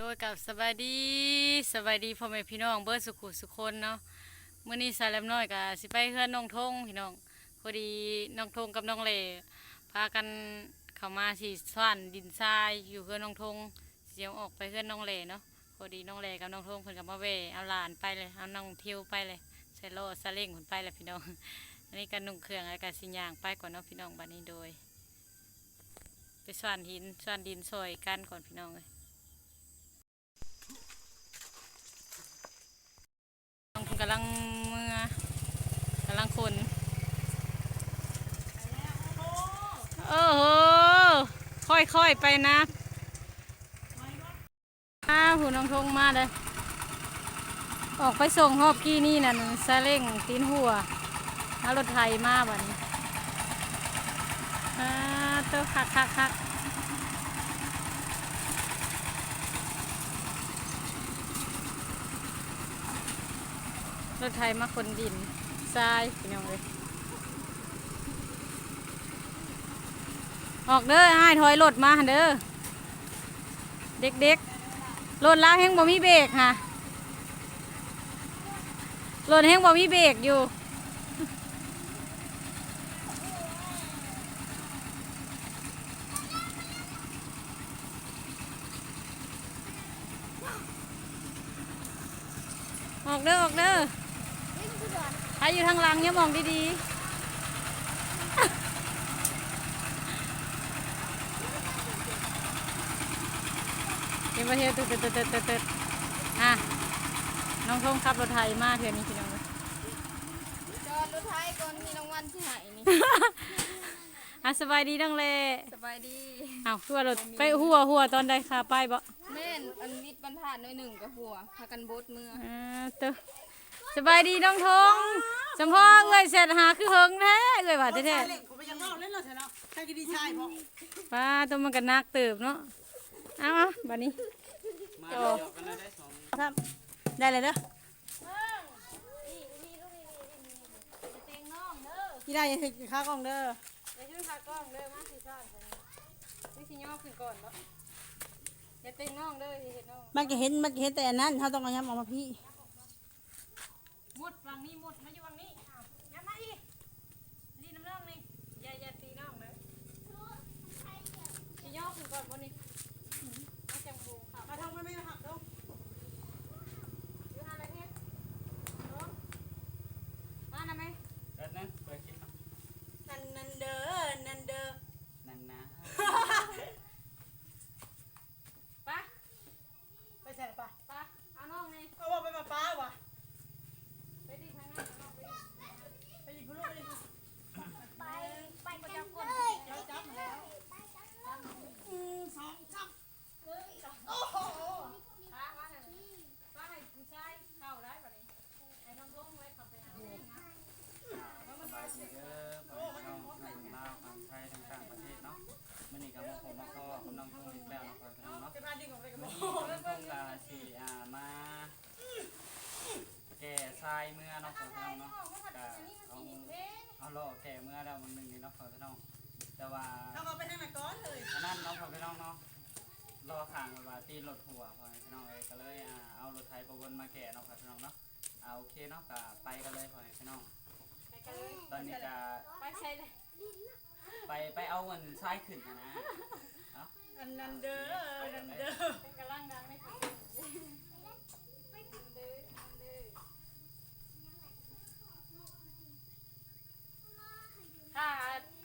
โดยกับสบายดีสบายดีพ่อแม่พี่น้องเบิร์สุขุสุคนเนาะเมื้อนี้สายแหลมน้อยกับสิไปเฮือนน้องทงพี่น้องพอดีน้องทงกับน้องเล่พากันเข้ามาสิสว่านดินทรายอยู่เฮือนน้องทงเสียงออกไปเฮือนน้องเล่เนาะพอดีน้องเล่กับน้องทงเพิ่นกับมาเวเอาหลานไปเลยเอาน้องเที่ยวไปเลยใส่โลซาเล้งเพิ่นไปเลยพี่น้องอันนี้ก็นุ่งเครื่องแล้วก็สิยางไปก่อนเนาะพี่น้องบัดนี้โดย ไปสว่านหินสว่านดินซอยกันก่อนพี่น้องเลย น้อง กำลังเมื่อกำลังคนโอ้โหค่อยๆไปนะอ้าหูน้องทงมาเลย ออกไปส่งหอบกี้นี่นั่นซาเล้งตีนหัวนารถไทยมาบัดนี้อ่าเตัวคักคักคัก รถไทยมาคนดินทรายพี่น้องเลยออกเด้ออ้ถอยรถมาฮันเด้อเด็กๆรถล้างแห้งบ่มีเบรกค่ะรถแห้งบ่มีเบรกอยู่ออกเด้อออกเด้อ อยู่ทางหลังเนี่ยมองดีๆเดี๋ยวมาเที่ยวตึ๊ดตึ๊ดตึ๊ดตึ๊ดตึ๊ดตึ๊ดอะน้องทงขับรถไถมาเถื่อนี้พี่น้องเอ้ยจอดรถไทยก่อนมีรางวัลที่ไหนนี่อะสบายดีน้องเลสบายดีอ้าวหัวรถไปหัวหัวตอนใดค่ะไปบ่แม่นอันวิทย์บรรทัดหน่อยหนึ่งกับหัวพากันโบดมืออ่าเต้อสบายดีน้องทง จำพ่อเงยเสร็จหาคือเฮิงแท้เงยว่าแท้ใช่เลยผมไปยังเล่าเล่นเราใช่เนาะใช่ก็ดีใช่เพราะๆป้าตัวมันก็นักเติบเนาะ เอาเอาบัดนี้มาเดี๋ยวกันเลยได้สองครับได้เลยเด้อที่ได้ยังคือข้าวกล้องเด้อไปช่วยขากล้องเด้อมาสิซ่อนไปนี่สิย่อขึ้นก่อนบ่อย่าเต็งน้องเด้ออย่าเห็นน้องมันก็เห็นมันก็เห็นแต่อันนั้นเขาต้องเอาย้ำออกมาพี่ มุดฝั่งนี้มุดมาอยู่ฝั่งนี้อ้าวอย่ามาอีกลีน้ำน้องนี่อย่าอย่าตีน้องเด้อสิย่อขึ้นก่อนบ่นี่มาจังบูค่ะ มาทำมันไม่หักต้อง อยู่หาอะไรเฮ็ดเนาะมานะแม่ แป๊บนึงเปิดคลิปนะ นันนันเด้อนันเด้อ นั่นนะ ไป ไปใส่ละปะ ไปเอาน้องนี่ เอาว่าไปมาป้าวะ ไปดิทางนั้นเอาน้องไปดิ ไปดิคุณลูกไปดิคุณ ไปไปประจำก่อน เราจับมาแล้วอืมสองจับโอ้โห พามาหน่อยป้าให้ผู้ชายเข้าได้ป่ะนี่ไอ้น้องทงไว้ขับไปหาเองนะ สบายดีเด้อพ่อแม่พี่น้องทั้งลาวทั้งไทยทั้งต่างประเทศเนาะมื้อนี้ก็มาพบมาพ่อกับน้องทุ่งอีกแล้วเนาะพ่อพี่น้องเนาะ จะพาดิ้งออกไปกับ มื้อ โอ้ นี้ โห น้องทุ่งก็สิอ่ามาแก่ทรายเมื่อเนาะพ่อพี่น้องเนาะก็เอาเอาล่อแก่เมื่อแล้วมันหนึงนี่เนาะพ่อพี่น้องแต่ ว่าเอาเอาไปทางไหนก่อนเลยอันนั้นน้องพ่อพี่น้องเนาะรอข้างแบบว่าตีรถหัวพ่อพี่น้องเอ้ยก็เลยอ่าเอารถไถประวนมาแก่เนาะพ่อพี่น้องเนาะเอาโอเคเนาะก็ไปกันเลยพ่อพี่น้อง ไปกันเลยตอนนี้จะไปใส่เลยไปไปเอาเงินทรายขึ้นนะนะเอานันนันเด้อนันเด้อ ไปกำลังดังไม่ถึงเด้อเด้อถ้า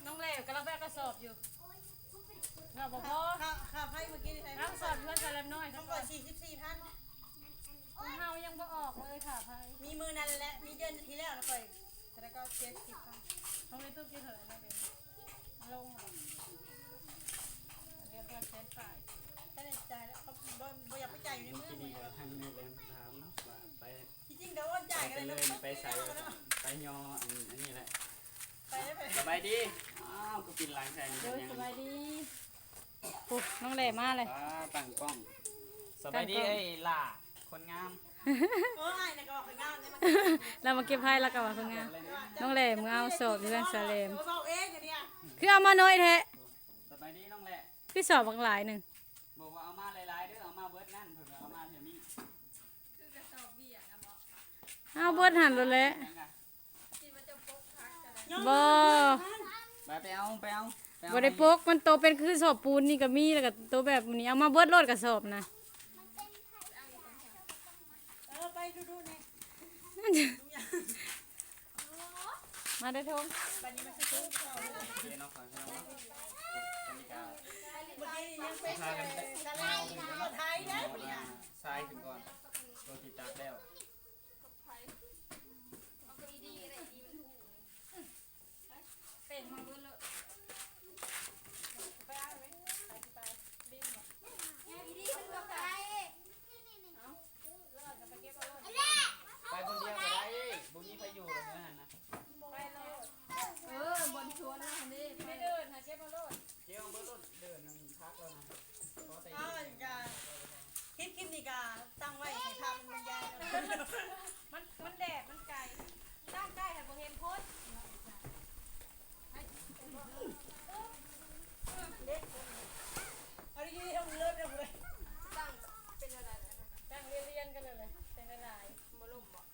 น้องเล่กำลังแบกกระส อยู่เราบอกพ่อข้าข้าไพ่เมื่อกี้นี่ใช่ไหมน้ำสอบเพื่อนชายเล็น้อยต้ทั้องก่อนสี่สิบสี่พันของเฮายังบ่ออกเลยค่ะพายมีมือนั้นและ มีเดือนที่แล้วนะก่อยแล้วก็เจ็ดสิบพันต้องเลยตู้กี่เถอะนะเบนลงเรียกว่าเซนฝ่ายถ้าในใจแล้วเขาบ่บ่อยากไปจ่ายอยู่ในเมืองที่นี่ก็ทางนี้เลยถามเนาะว่าไปที่จริงเดี๋ยววันจ่ายกันเลยไปใส่ไปยออันนี้แหละ สบายดี อ้าวก็กินล่างแทนโดกันยยังสบายดีปุ๊บน้องเหล่มาเลย ป้าตั้งกล้องสบายดีอง เอ้ยล่าคนงามเออไอ้เน่ยก็บอกใงามเลยมัเรามาเก็บไพ่แล้วกัวคนเพิ่งงาน้องเหล่มึงเอาศพอยู่เสเล่คือเอามาน้อยแท้สบายดีน้องเหล่พี่สอบบางหลายหนึ่งบอกว่าเอามาหลายๆเด้อเอามาเบิร์ดนั่นเผื่อเอามาเถอะมีเอาเบิร์ดหันเลย บ่ไปไปเอาไปเอาปเอาบ่ได้ปกมันโตเป็นคือสอบปูนนี่ก็มีแล้วก็โตแบบนี้เอามาเบิดรถกระสอบนะเออไปดูดูนี่มาได้อทงบัดนี้มันจะตุ้งเอาเลยโอเคเนาะขอให้น้องเนาะบรรยากาศเมื่อกี้ยังเป็นพากันสไลด์นะไทยนะเอามาทรายขึ้นก่อนโรตีตักแล้วเอาก็ดีๆอะไรดีมันถูกเป็นมาเบิ่เลยไปเอาไว้ไปไปบินบ่ดีๆมันก็ไป ไปคนเดียวก็ได้บุญนี้ไปอยู่ตรงนั้นนะ เออบนชวนนะคันนี้ไม่เดินหาเชฟมาโลด เจ้าเบอร์ต้นเดินมันพักแล้วนะเพราะแต่ เอาอันกาคลิปคลิปนี้กาตั้งไว้ให้ทำมันยาย มันมันแดดมันไกลตั้งใกล้ให้บ่เห็นโพส เอาดีๆเอาเลิศเอาเลย ตั้งเป็นอะไรนะ ตั้งเรียนๆกันเลยเลยเป็นหลาย บ่ล่มบ่ ๆ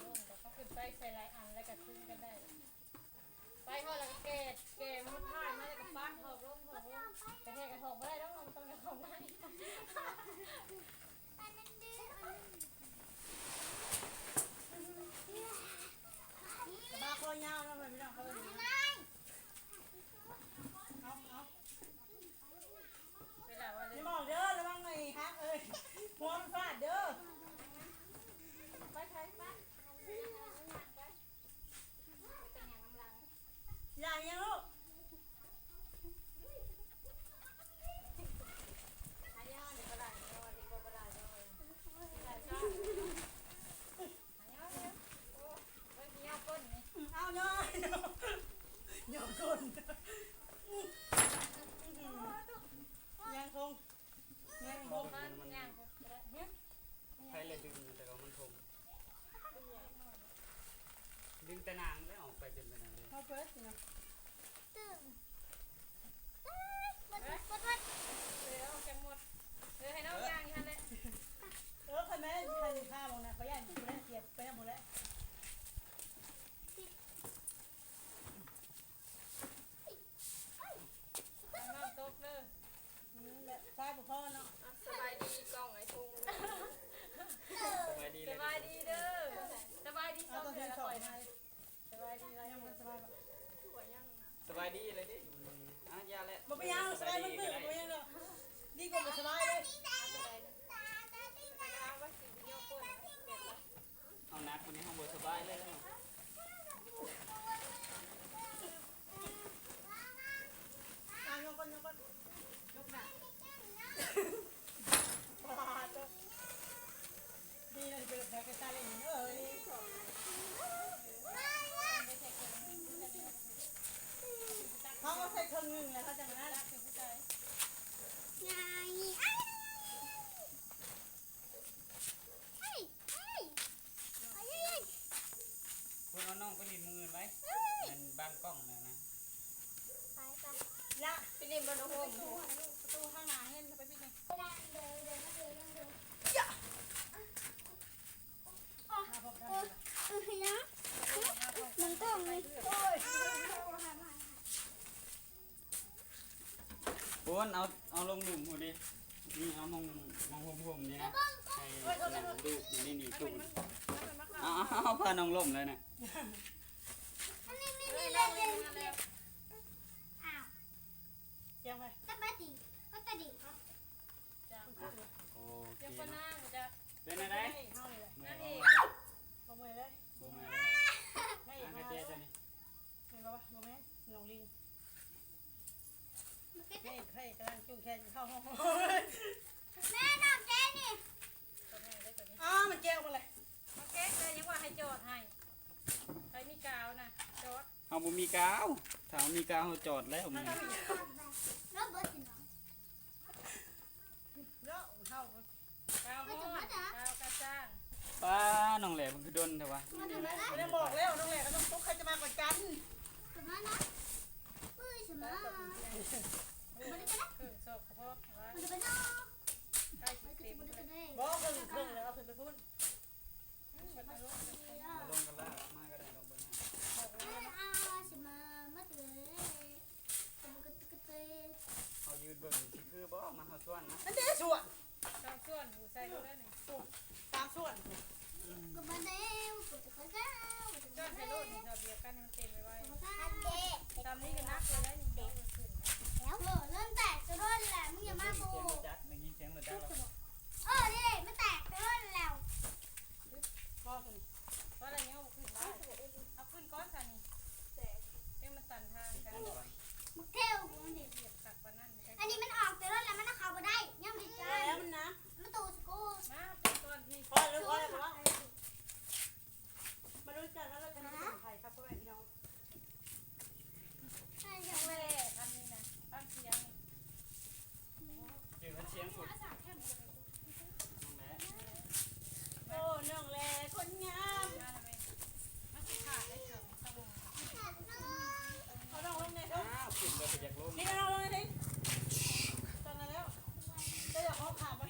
ร่วมแล้วก็ ขึ้นไปใส่หลายอันแล้วก็ขึ้นกันได้ ไปพอแล้วก็เกตเกตมันถ่ายมาแล้วก็ปั้นหอบลงหอบลงแต่แค่กระทบไม่ได้ต้องลงต้องกระทบได้ กระบะคอยาวนะเพื่อนพี่น้องเขาเลยเอาเอา เวลาว่า ไม่บอกเด้อระวังหน่อยฮะเอ้ยหัวมันฟาดเด้อ ไปไปไป อย่างยังลูก หายาเดี๋ยวบ่ได้เดี๋ยวเดี๋ยวบ่ได้เดี๋ยว เอาเนาะโยนคนยังคงยังคง มันย่างก็ได้เฮ้ย ใครเลยดึงแต่ก็มันทมดึงแต่นางแล้วออกไปเป็นไปนางเลย เขาเปิดสินะ เดี๋ยวเอาจังหมดเดี๋ยวให้น้องย่างอยู่หั่นแหละ เออใครแม่ใครข้าวมองนะเขาย่านอยู่แล้วเสียบไปหมดแล้ว น้องตกเด้อ แบบซ้ายบุพ่อเนาะ สบายดีกล้องไอ้ทุ่ง สบายดี ส เลย บายดีเด้อสบายดี เอา สอง ตัว เดื ที่ อนละ ส ป อ ล่อย ง นะ มา สบายดีไร ยัง ยัง มันสบายปะ สบาย ดีเลยดิอะยาแล้วบ่ไปยังสบายมันมืดบ่ยังเนาะดีกว่าบ่สบายเลย เอานักวันนี้ห้องบสบายเลย อะยกก่อนยกก่อนยกหน้าว้าตัวดีนะที่เป็นแพ้กันตาเล่นเอ้ยเขาก็ใส่เครื่องนึงแล้วเขาจะมาน่ารักถึงผู้ชาย คุณเอาน้องไปลินมือไว้มันบางกล้องนะนะ ยะ พี่นิ่มบ่น้องโฮม ประตูข้างหน้าเห็นไปพี่หนึ่ง มาพบกันเลย คุณเอาเอาลงหลุมหูดินี่เอามองมองผมผมนี่นะให้นั่งดูอยู่นี่นี่ตูนเอาเอาเอาพาน้องล่มเลยนะเจียงไปโอเดี๋ยวเคก็เนาะนั่งจะเป็นอะไรไม่เข้าเลยไม่นั่นเอาเองบ่เมื่อยเลยบ่มาเลยไม่อะมากระเลเจี๊ยยบตัวนี้เห็นปะวะบ่แม่นน้องลิง เฮ้ยเฮ้ยกำลังจุ่มแขนเข้าห้องอ๋อมันเจียวมาเลยมาเก๊กเลยยังว่าให้จอดให้ใครมีกาวนะจอดเอาบ่มีกาวถ้าเอามีกาวเอาจอดแล้วมันเนาะเข้ากาวห้อนกาวกระจ้างป้าน้องแหล่มันคือดนแต่ว่าไม่ได้บอกแล้วน้องแหล่ก็ต้องตุ๊กใครจะมากว่ากันเครื่องศพกระเพาะไว้ใกล้สิเต็มเลยบอกครึ่งครึ่งแล้วเอาขึ้นไปพูดเมาลงกันละมาก็ได้ดอกเบิ้งอาสมามาเตยตะกตะกเตยเขายืนเบิ่งสิคือบ่มันเขาชวนนะมันได้ส่วนตามส่วนหูใส่ดูได้นี่ตามส่วนก็มาเด้วก็จะก้าวจ้อนใส่โลดนี่เราเบียร์กันให้มันเต็มไว้อันเด็กตามนี้ก็นักเลยได้นี่เด็กขึ้นนะแล้วเออเริ่มแตกจะร่นแหละมึงอย่ามาโก เสียงรถจักรได้ยินเสียงรถจักรแล้ว เออนี่มันแตกจะร่นแล้ว พ่อสิ เพราะอะไรเงี้ยเอาขึ้นได้เอาขึ้นก้อนสันนี่เอ้มันตันทางกัน มึงเที่ยวมึงดิ เหยียบตักปานนั่น อันนี้มันออกจะร่นแล้วมันเข้ามาได้ยังไม่เจอ แล้วมันนะ มันตูสกู มาเป็นก้อนที่ พ่อแล้วพ่อแล้วพ่อมาดูกันแล้วเราจะทำไทยครับพ่อแม่พี่น้อง ใช่ยัง เล่ทำนี่นะตั้งเสียง จืดเสียงสุดน้องแหละ โอ้น้องแลคนงาม มาทำไมมันสิขาดได้เกือบต้อง เขาลองลงในทุก อ้าวขึ้นเลยไปจากลม นี่เราลงในทุกตอนนั้นแล้วจะอยากเขาขาดไหม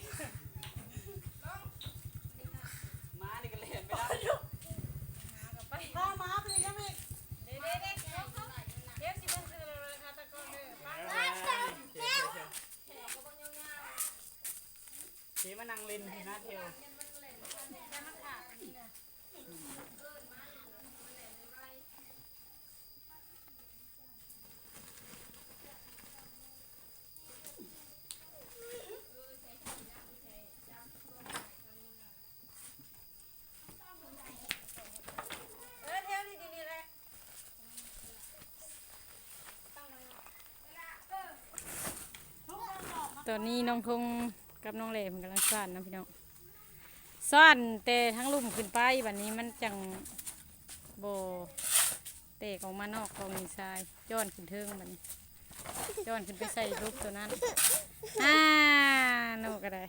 ม้านี่ก็เล่นไม่ได้ หากับไป พามาไปเลยครับพี่ เด็ดเด็ดเด็ดเด็ดสิมันคือราคาตะกอนเด้อฟัง ขี่มานั่งลินที่หน้า เทวแต่นขาดอันนี้นะเออเที่ยวที่นี่แหละตอนนี้น้องทง กับน้องเลมกำลังซ่อนนะพี่น้องซ่อนแต่ทั้งลุ่มขึ้นไปวันนี้มันจังโบเตกออกมานอกกองทรายย้อนขึ้นเทิงบันย้อนขึ้นไปใส่รูปตัวนั้นอ่าโนก็ได้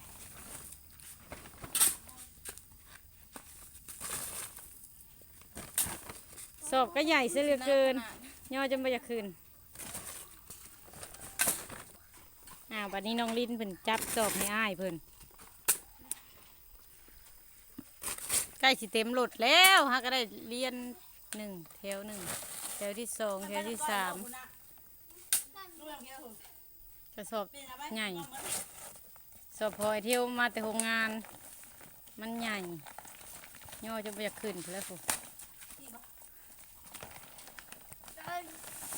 สอบก็ใหญ่เสียเหลือเกินย่อจนไม่อยากคืน อ้าวบัดนี้น้องลิ้นเพิ่นจับสอบให้อ้ายเพิ่นใกล้สิเต็มรถแล้วฮะก็ได้เรียนหนึ่งแถวหนึ่งแถวที่สองแถวที่สามกระสอบใหญ่สอบพอยเที่ยวมาแต่โรงงาน มันใหญ่ย่อจะไปอยากขึ้นแล้วฟู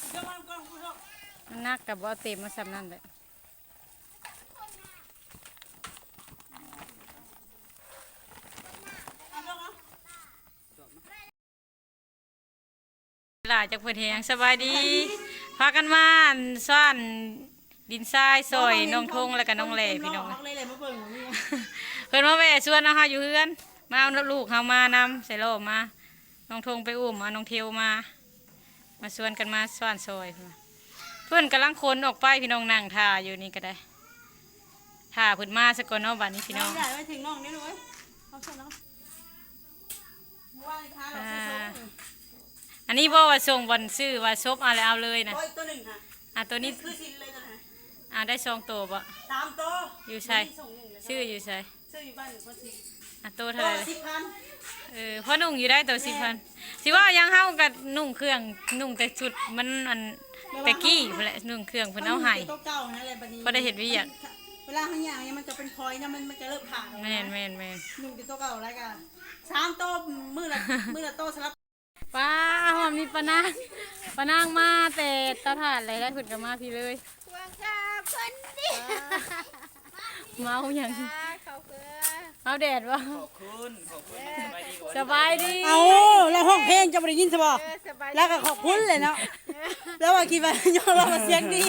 เดี๋ยวมันก่อนคุณผู้ชมมันนักกับว่าเต็มมาสำนั่นแหละ เอาลงเอา หลาจากเพื่อนแหงสบายดี พากันมาอั่นซ่อนดินทรายซอยน้องทงแล้วก็น้องแหล่พี่น้องน้องเล่เลยมาเบิ่งนี่เพิ่นมาแวะชวนนะคะอยู่เฮือน มาเอาลูกเฮามานำใส่โลมา น้องทงไปอุ้มเอาน้องเทวมา มาชวนกันมาซ่อนซอยเพิ่นว่าเพื่อนกำลังคนออกไปพี่น้องนั่งท่าอยู่นี่ก็ได้ท่าเพิ่นมาสกอนเนาะบัดนี้พี่น้น้อองง ใหญ่ไว้ถึงน้องนี่เลยเอาส่งน้องว่าค้าเราซื้อส่ง อันนี้บอกว่าส่งวันซื้อว่าซบเอาแล้วเอาเลยนะโอ้ยตัวหนึ่งค่ะอะตัวนี้คือสินเลยตัวไหนอะได้สองตัวบ่สามตัวอยู่ใส่ส่งหนึ่งเลยชื่ออยู่ใส่ซื้ออยู่บ้านคนสิอะตัวเท่าตัวไหร่สิบพันเออเพราะนุ่งอยู่ได้ตัวสิพันสิว่ายังเฮากับนุ่งเครื่องนุ่งแต่ชุดมันอันแต่กี้พุ่นแหละนุ่งเครื่องเพิ่นเอาให้ตัวเก่านั่นแหละบัดนี้พอได้เห็นวิอยากเวลาข้างอย่างเนี่ยมันจะเป็นพลอยนะมันมันจะเริ่มผ่าแม่นแม่นแม่นหนึ่งเป็นตัวเก่าแล้วกันสามตัวมือละมือละโตสลับ ป้าหอมนี่ปะนางปะนางมาแต่เตาถ่านอะไรได้เพิ่นก็มาพี่เลยวางกาคนดิเมาหยังเขาเพื่อเอาแดดบ่ขอบคุณขอบคุณสบายดีกว่าสบายดีเอาแล้วห้องเพลงจะไม่ได้ยินใช่ป่ะสบายแล้วก็ขอบคุณเลยเนาะแล้วว่าคิดว่าย่อเราเสียงดี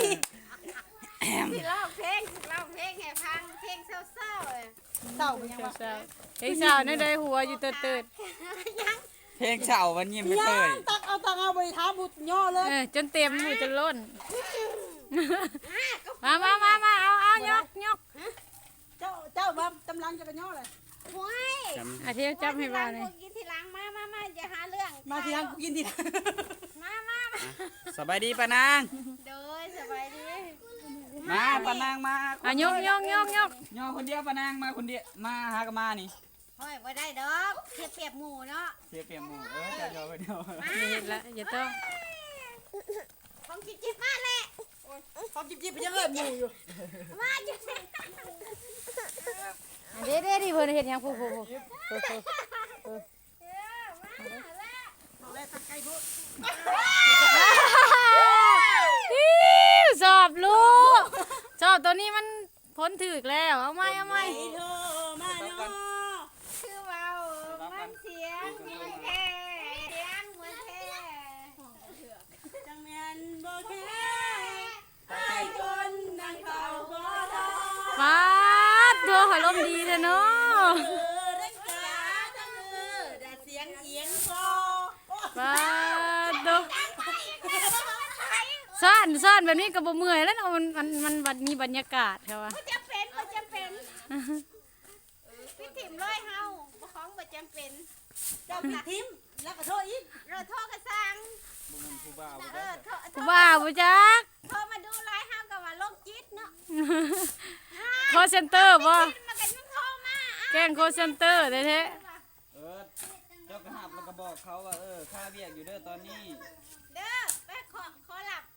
สิร้องเพลงร้องเพลงให้ฟังเพลงเศร้าๆเลยเต่าเป็นยังวะสาวๆเฮ้ยสาวนี่ได้หัวอยู่เติดยัง เพลงเฉาวันยิ้มไม่ย่าเตยงตักเอาตักเอาไปท้าบุตรย่อเลๆยเออจนเต็มหูจนล้น มามามามาเอาเอายกยกเจ้าเจ้าบ้าตำลังจะกันย่อเลยห้วยอาเที่ยวจับให้บ้านเลยกินทีหลังมามามาอย่าหาเรื่องมาทีหลังกูกินทีมามามาสบายดีปานาง โดยสบายดีมาปานางมาอะยกยกยกยกย่อคนเดียวปานางมาคนเดียวมาหากนมานี่ หเฮ้ยบ่ได้ดอกเทียบเปรียบหมูเนาะเสียเปรียบหมู่เออจะยอไปเดียวอย่าเห็นละอย่าต้องของจิบจิบมาแหละเขาจิบจิบไปยังเอิบหมูอยู่มาจิบเด้เด้ดิเพิ่นเฮ็ดหยังผู้ผู้ผู้เอาแล้วตักไก่พุอิ๊วสอบลูกสอบตัวนี้มันพ้นถึกแล้ว เอาไหมเอาไหม ไอ้เธอมาเนาะ คือเว้ามันเสียงเหมือน แท้เสียงเหมือนแท้จังแม่นบ่แค่ไอ้คนนั่งเฝ้าบ่รอฟาดตัวหอยลมดีเถอะเนาะเออรักษาทั้งมือแต่เสียงเอียงคอฟาดตัวซ่านซ่านแบบนี้ก็บ่เมื่อยแล้วเนาะมันมันมันมีบรรยากาศค่ะว่า บ่จำเป็นบ่จำเป็นพี่ถิ่มร้อยเฮาบ่ของบ่จำเป็น เจ้าผิดทิมแล้วก็โทษอีกเราโทรกระสังบุญผู้บ่าวเออโทรโทรผู้บ่าวบ่จักโทรมาดูไลน์เฮาก็ว่าโรคจิตเนาะโคเซ็นเตอร์บ่มันก็ยังโทรมาอะแกล้งโคเซ็นเตอร์แท้เออเจ้ากระหับแล้วก็บอกเขาว่าเออค่าเบียกอยู่เด้อตอนนี้ เด้อไปขอขอหลับๆ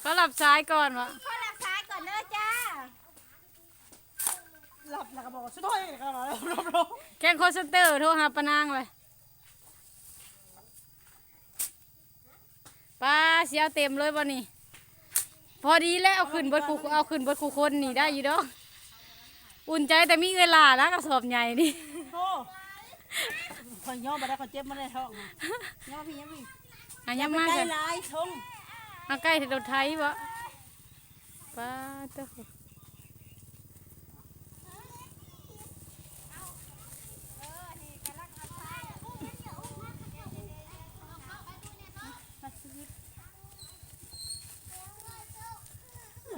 เขาหลับซ้ายก่อนวะขอหลับซ้ายก่อนเด้อจ้า หลับแล้วก็บอกว่าสุดท้ายก็มาแล้วรอบแกล้งโคเซ็นเตอร์โทรหาปานางเลยป้าเสียเต็มเลยบ่นี่ พอดีแล้วเอาขึ้นเบดคูเอาขึ้นเบดคูคนนี่ได้อยู่ดอกอุ่นใจแต่มีเวลานะกระสอบใหญ่นี่ ๆโอ้คนย่อมาได้คนเจ็บมาได้ท้องนะย่อพี่ย่อพี่อันยังมากใกล้เลยลายทงมาใกล้ถึงรถไทยบ่ป้าเต้า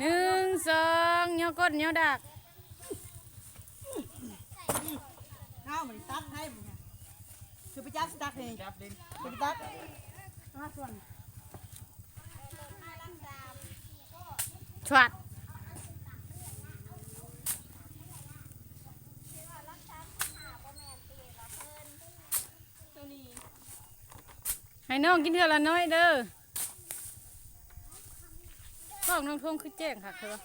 หนึ่งสองเงี้ยวกดเงี้ยวดักเอาเหมือนตักให้เหมือนกันคือไปจับสตักเลยจับดินคือไปตักมาส่วนชวัดให้น้องกินเท่าละน้อยเด้อข้ องน้องทงคือแจ้งค่ะเธอ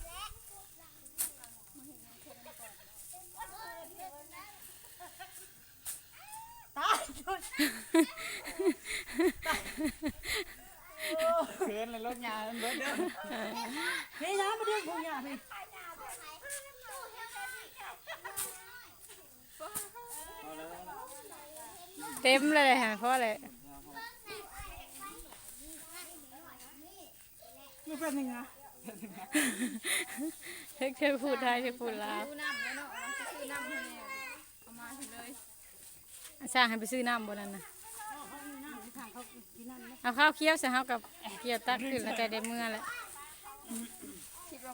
ตายจุดเขินเลยรถยามันเบิดเด้อพี่น้ำมาเดือดพวกเนี่ยพี่เอาแล้วเต็มเลยฮะเพราะอะไรไม่เป็นยังไง เธอเธอพูดไทยเธอพูดลาวดูน้อน้ำเนาะมันจะซื้อน้ำให้เอามาให้เลยสร้างให้ไปซื้อน้ำบนนั้นนะเอาข้าวเคี้ยวใส่ข้าวกับเกี๊ยวตักขึ้นแล้วใจได้เมื่อแล้ว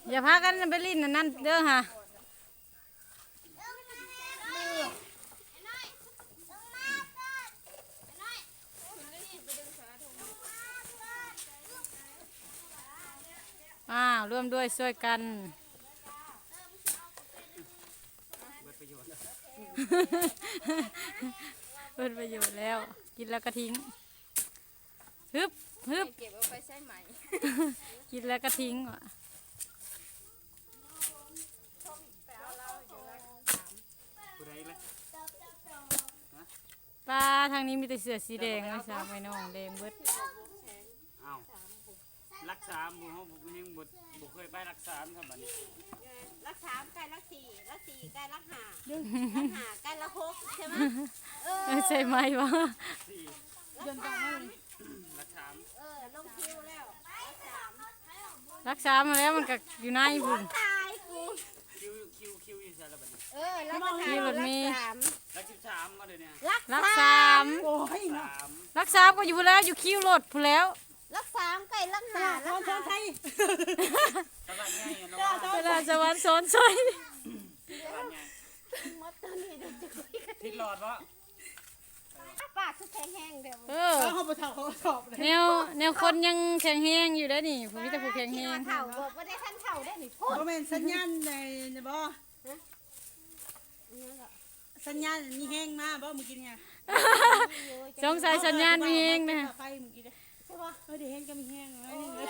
อย่าพากันไปลิ้นอันนั่นเด้อค่ะ อ้าวร่วมด้วยช่วยกันเบิดประโยชน์เปิดประโยชน์แล้ว กินแล้วก็ทิ้งฮึบฮึบเก็บเอาไปใช้ไหม กินแล้วก็ทิ้งว่ะผู้ใดเลยป้าทางนี้มีแต่เสือสีแดงไม่ทราบไม่น้องแดงเบิดอ้าว รักษาหมู่เฮาบ่ยังบ่บ่เคยไปรักษาครับบัดนี้รักสามใกล้รักสี่รักสี่ใกล้รักห้ารักห้าใกล้รักหกใช่ไหมเออเอ้ยใช่ไหมวะสี่เดินตามให้เลยรักษาเออลงคิวแล้วรักสามรักษามาแล้วมันก็อยู่ในบุญตายกูคิวคิวคิวอยู่ใช่แล้วบัดนี้เออรักสามคิวรถเมล์รักสามรัก13มาเดี๋ยวนี้รักรักสาสามมโอ้ยนะสามรักสามก็อยู่พู้นแล้วอยู่คิวรถพู้นแล้ว รักสามใกล้รักห้าตรัอกนช้อห้านไทยตลาดใหญ่อะเนาะเวลาสวรรค์สอนซอยตลาดใหญ่มดตัวนี้เดี๋ยวจะคุยกันทิศหลอดวะปากคือแข็งแห้งเดี๋ยวเออเขาไปทำเขาสอบเลยแนวแนวคนยังแข็งแรงอยู่ได้อนี่ผมมีแต่ผู้แข็งแรคิดงว่าเข่าบอกว่าได้ท่านเข่าได้หนิพูดเขาเป็นสัญญาณในในบ่เนี่ยก็สัญญาณมีแห้งมาบ่เมื่อกี้เนี่ยอยู่สงสัยสัญญาณมีเองนะไฟเมื่อกี้เด้อใช่ปะ เออเดี๋ยวแห้งก็มีแห้งไว้นี่เลย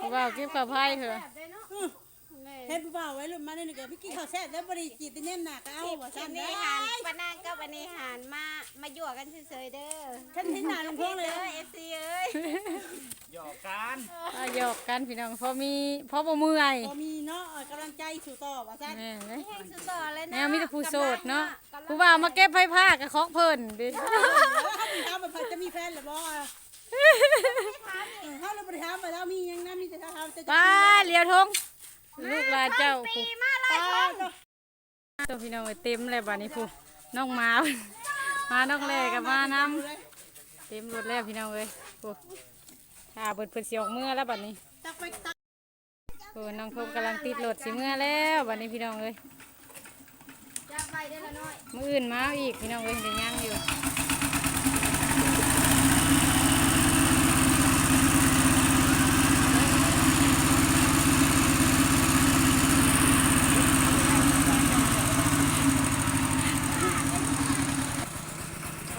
ผู้บ่าวเก็บข้าวไผ่เหรอแบบได้เนาะแม่เฮ็ดผู้บ่าวไว้รุ่นมาได้นี่ก็พี่กินข้าวแซ่บแล้วบ่ได้จีตะเน่นหนักก็เอาบ่วัซั่นนได้นี้หันปานางกับวันนี้หันมา มายั่วกันเฉยๆเด้อฉันเห็นหน้าลงพงเลยเด้อเอฟซีเอ้ยหยอกกันอะหยอกกันพี่น้องพอมีพอบ่เมื่อยพอมีเนาะเออกำลังใจสู่ต่อว่าซั่นแม่เลยแห้งสุดต่อเลยนะแนวมีแต่ผู้โสดเนาะกำลังผู้บ่าวมาเก็บไผ่ผ้ากับของเพิ่นดิแล้วเขาไปถามว่าจะมีแฟนหรือบ่ อะเออเขาเราไปถามว่าเรามียังนะมีแต่ถามจะป้าเลียวทงลูกหลานเจ้าปีผู้มาเลยป้าตัวพี่น้องไว้เต็มเลยบัดนี้ผู้น้องหมา มาน้องแลกับมาน้ำเต็มรถแล้วพี่น้องเอ้ยผู้ถ้าเปิดเพิ่นสิออกเมื่อแล้วบัดนี้ตักไปตักโอ้น้องทงกำลังติดรถสิเมื่อแล้วบัดนี้พี่น้องเอ้ยจับไปได้ลยมืออื่นมาอีกพี่น้องเอ้ยเดี๋ยวย่างอยู่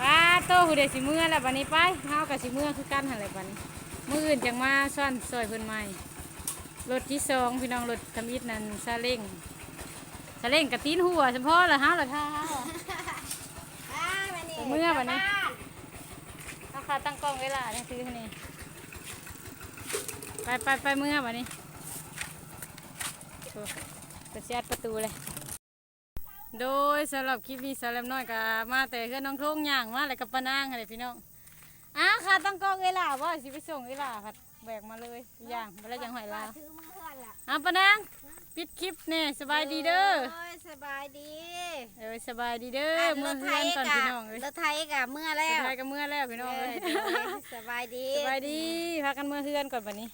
ว้า โตผู้เดสิเมื่อแล้วบัดนี้ไปเฮากับสิเมื่อคือกันหั่นแหละบัดนี้มื้ออื่นจังมาซ่อนซอยเพิ่นใหม่รถที่สองพี่น้องรถทำอิฐนั่นซาเล้งซาเล้งกระตีนหัวเฉพาะละเฮาละท่าเฮาอ่ามานี่เมื่อบัดนี้ราคาตั้งกล้องเวลาเนี่ยซื้อให้นี่ไปไปไปเมื่อวันนี้จะเสียดประตูเลย โดยสำหรับคลิปนี้สำหรับน้อยก็มาแต่เพื่อนน้องทุ่งย่างมาอะไรกับปานางอะไรพี่น้องอ้าค่ะตั้งกล้องเวลาว่าสิไปส่งเวลาผัดแบกมาเลยย่างมาแล้วยังหอยลาวถือมือเพื่อนล่ะอ้าปานางปิดคลิปเนี่ยสบายดีเด้อโอ้ยสบายดีเออสบายดีเด้ออะเมื่รอถไทเพื่อนยก่อนกัพี่น้องเลยรถไทยกับเมื่อสแล้วบายกับเมื่อแล้วพี่น้องเอเลอยดีสบายดีสบายดีพากันเมื่อเพื่อนก่อนบัดนี้